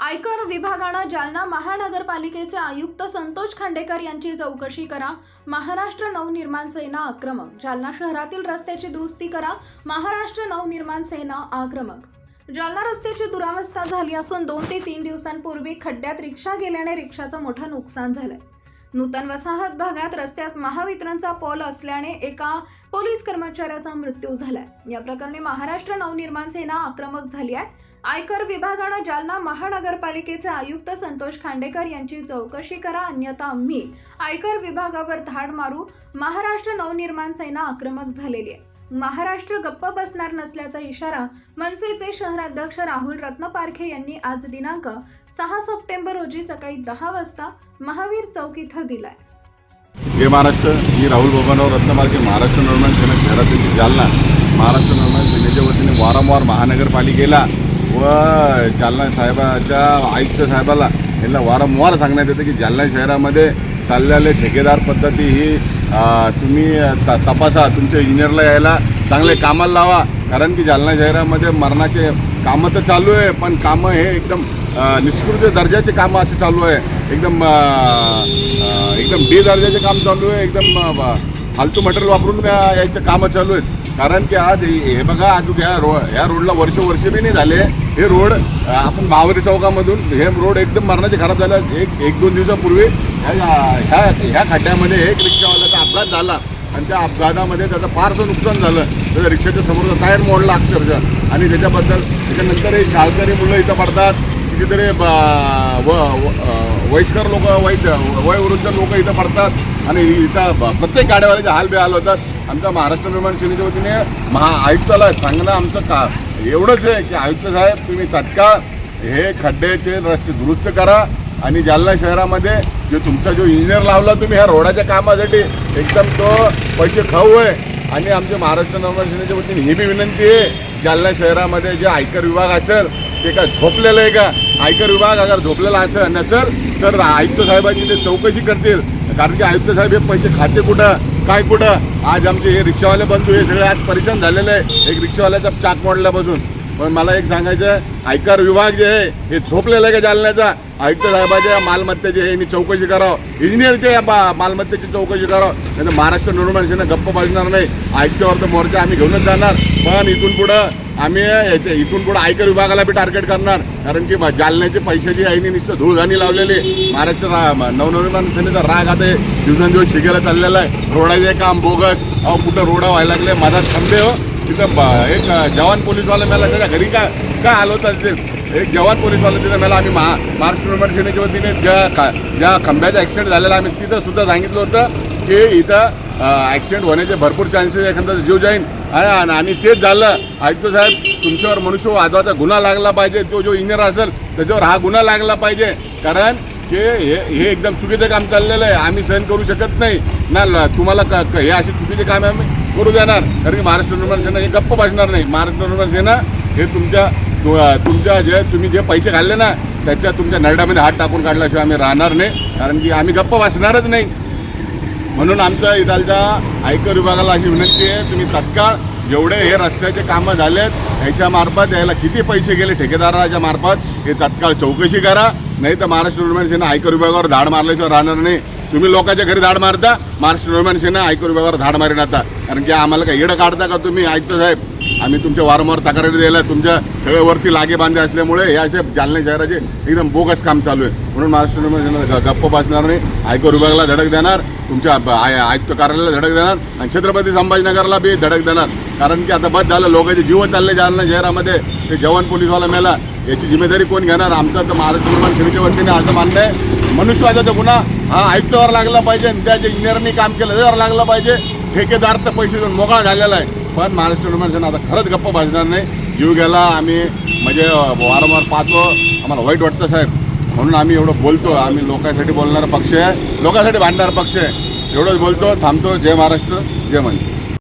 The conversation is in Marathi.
आयकर विभागानं जालना महानगरपालिकेचे आयुक्त संतोष खांडेकर यांची चौकशी करा. महाराष्ट्र नवनिर्माण सेना आक्रमक. जालना शहरातील रस्त्याची दुरुस्ती करा. महाराष्ट्र नवनिर्माण सेना आक्रमक. जालना रस्त्याची दुरावस्था झाली असून दोन ते तीन दिवसांपूर्वी खड्ड्यात रिक्षा गेल्याने रिक्षाचं मोठं नुकसान झालंय. नूतन वसाहत भागात रस्त्यात महावितरणचा पॉल असल्याने एका पोलीस कर्मचाऱ्याचा मृत्यू झालाय. या प्रकरणी महाराष्ट्र नवनिर्माण सेना आक्रमक झाली आहे. आयकर विभागानं जालना महानगरपालिकेचे आयुक्त संतोष खांडेकर यांची चौकशी करा अन्यथा आम्ही आयकर विभागावर धाड मारू महाराष्ट्र नवनिर्माण सेना आक्रमक झालेली आहे. महाराष्ट्र गप्प बसणार नसल्याचा इशारा मनसेचे शहराध्यक्ष राहुल रत्नपारखे यांनी आज दिनांक सहा सप्टेंबर रोजी सकाळी दहा वाजता महावीर चौक इथं दिलाय. हे महाराष्ट्र मी राहुल बबनराव रत्नमार्गे महाराष्ट्र निर्माण सेना शहरातील जालना. महाराष्ट्र निर्माण सेनेच्या वतीने वारंवार महानगरपालिकेला व जालना साहेबाच्या आयुक्त साहेबाला यांना वारंवार सांगण्यात येतं की जालना शहरामध्ये चाललेले ठेकेदार पद्धती ही तुम्ही त तपासा तुमच्या इंजिनियरला यायला. चांगले कामाला लावा. कारण की जालना शहरामध्ये मरणाचे कामं तर चालू आहे पण कामं हे एकदम निष्कृत दर्जाचे कामं असे चालू आहे. एकदम एकदम बे दर्जाचे काम चालू आहे. एकदम फालतू मटेरियल वापरून यायचं कामं चालू आहेत. कारण की आज हे बघा आज ह्या रो ह्या रोडला वर्ष वर्ष बी नाही झाले. हे रोड आपण महावरी चौकामधून हे रोड एकदम मरणाचे खराब झालं. एक एक दोन दिवसापूर्वी ह्या ह्या ह्या खड्ड्यामध्ये एक रिक्षावाल्याचा अपघात झाला. आणि त्या अपघातामध्ये त्याचं फारसं नुकसान झालं. त्याच्या रिक्षाच्या समोरचा टायर मोडला अक्षरशः. आणि त्याच्याबद्दल त्याच्यानंतर हे शाळकरी मुलं इथं पडतात. कितीतरी ब- व वयस्कर लोक वय वयोवृद्ध लोक इथं पडतात. आणि इथं प्रत्येक गाड्यावाल्याचे हाल बेहाल होतात. आमच्या महाराष्ट्र निर्माण सेनेच्या वतीने महा आयुक्ताला सांगणं आमचं का एवढंच आहे की आयुक्त साहेब तुम्ही तात्काळ हे खड्ड्याचे रस्ते दुरुस्त करा आणि जालना शहरामध्ये जो तुमचा जो इंजिनियर लावला तुम्ही ह्या रोडाच्या कामासाठी एकदम तो पैसे खाऊ आहे. आणि आमच्या महाराष्ट्र निर्माण सेनेच्या वतीने ही बी विनंती आहे जालना शहरामध्ये जे आयकर विभाग असेल ते काय झोपलेलं आहे का? आयकर विभाग अगर झोपलेला असेल नसेल तर आयुक्त साहेबांची ते चौकशी करतील. कारण की आयुक्त साहेब हे पैसे खाते कुठं? काय कुठं? आज आमचे हे रिक्षावाले बंधू हे सगळे आज परेशान झालेले आहे. एक रिक्षावाल्याचा चाक मोडल्यापासून पण मला एक सांगायचं आहे आयकर विभाग जे आहे हे झोपलेलं आहे का जालन्याचा? आयुक्त साहेबाच्या मालमत्तेची हे मी चौकशी करावं. इंजिनियरच्या या बा- मालमत्तेची चौकशी करावं. नाही तर महाराष्ट्र निर्माण सेना गप्प बसणार नाही. आयुक्तावर तर मोर्चा आम्ही घेऊनच जाणार. पण इथून पुढं आम्ही याच्या इथून पुढं आयकर विभागाला बी टार्गेट करणार. कारण की ब- जालन्याचे पैशाची आईने नुसतं धूळधाणी लावलेली. महाराष्ट्र रा- नवनिर्माण सेनेचा राग आता हे दिवसेंदिवस शिकायला चाललेला आहे. रोडाचे काम बोगस. अहो कुठं रोडा व्हायला लागले? माझा खंबे हो. तिथं ब- एक जवान पोलीसवाला मला. त्याच्या घरी काय का आलो ते? एक जवान पोलीसवाला तिथं मला. आम्ही महा महाराष्ट्र निर्माण सेनेच्या वतीने ज्या खा ज्या खंब्याचा ॲक्सिडेंट झालेला आम्ही तिथं सुद्धा सांगितलं होतं की इथं ॲक्सिडेंट होण्याचे भरपूर चान्सेस एखादा जीव जाईन. आणि आणि तेच झालं. आयुक्त साहेब तुमच्यावर मनुष्य वादाचा गुन्हा लागला पाहिजे. तो जो इंजिनियर असेल त्याच्यावर हा गुन्हा लागला पाहिजे. कारण ते हे हे एकदम चुकीचं काम चाललेलं आहे. आम्ही सहन करू शकत नाही. ना तुम्हाला क हे असे चुकीचे काम आम्ही करू देणार. कारण की महाराष्ट्र निर्माण सेना हे गप्प बसणार नाही. महाराष्ट्र निर्माण सेना हे तुमच्या तुमच्या जे तुम्ही जे पैसे घालले ना त्याच्या तुमच्या नरड्यामध्ये हात टाकून काढल्याशिवाय आम्ही राहणार नाही. कारण की आम्ही गप्प बसणारच नाही. म्हणून आमच्या इथालच्या आयकर विभागाला अशी विनंती आहे तुम्ही तत्काळ जेवढे हे रस्त्याचे कामं झालेत ह्याच्या मार्फत यायला किती पैसे गेले ठेकेदाराच्या मार्फत हे तत्काळ चौकशी करा. नाही तर महाराष्ट्र निर्माण सेना आयकर विभागावर धाड मारल्याशिवाय राहणार नाही. तुम्ही लोकांच्या घरी धाड मारता महाराष्ट्र निर्माण सेना आयकर विभागावर धाड मारेन आता. कारण की आम्हाला काय येडं काढता का तुम्ही आयुक्त साहेब? आम्ही तुमच्या वारंवार तक्रारी द्यायला तुमच्या सगळ्यावरती लागे बांधे असल्यामुळे या अशा जालना शहराचे एकदम बोगस काम चालू आहे. म्हणून महाराष्ट्र ग- गप्प बसणार नाही. आयकर विभागाला धडक देणार तुमच्या आय- आयुक्त कार्यालयाला धडक देणार आणि छत्रपती संभाजीनगरला बी धडक देणार. कारण की आता बस झालं लोकांचे जीव चालले जालना शहरामध्ये. ते जवान पोलीसवाला मेला. याची जिम्मेदारी कोण घेणार? आमचं तर महाराष्ट्र निर्माण सेनेच्या वतीने असं मानणं आहे. मनुष्यवादाचा गुन्हा हा आयुक्तावर लागला पाहिजे आणि त्या जे इंजिनियरनी काम केलं त्याच्यावर लागला पाहिजे. ठेकेदार तर पैसे देऊन मोकळा झालेला आहे. पण महाराष्ट्र निर्माण आता खरंच गप्प भाजणार नाही. जीव गेला आम्ही म्हणजे वारंवार पाहतो. आम्हाला वाईट वाटतं साहेब. म्हणून आम्ही एवढं बोलतो. आम्ही लोकांसाठी बोलणारा पक्ष आहे. लोकांसाठी भांडणारा पक्ष आहे. एवढंच बोलतो थांबतो. जय महाराष्ट्र जय मंच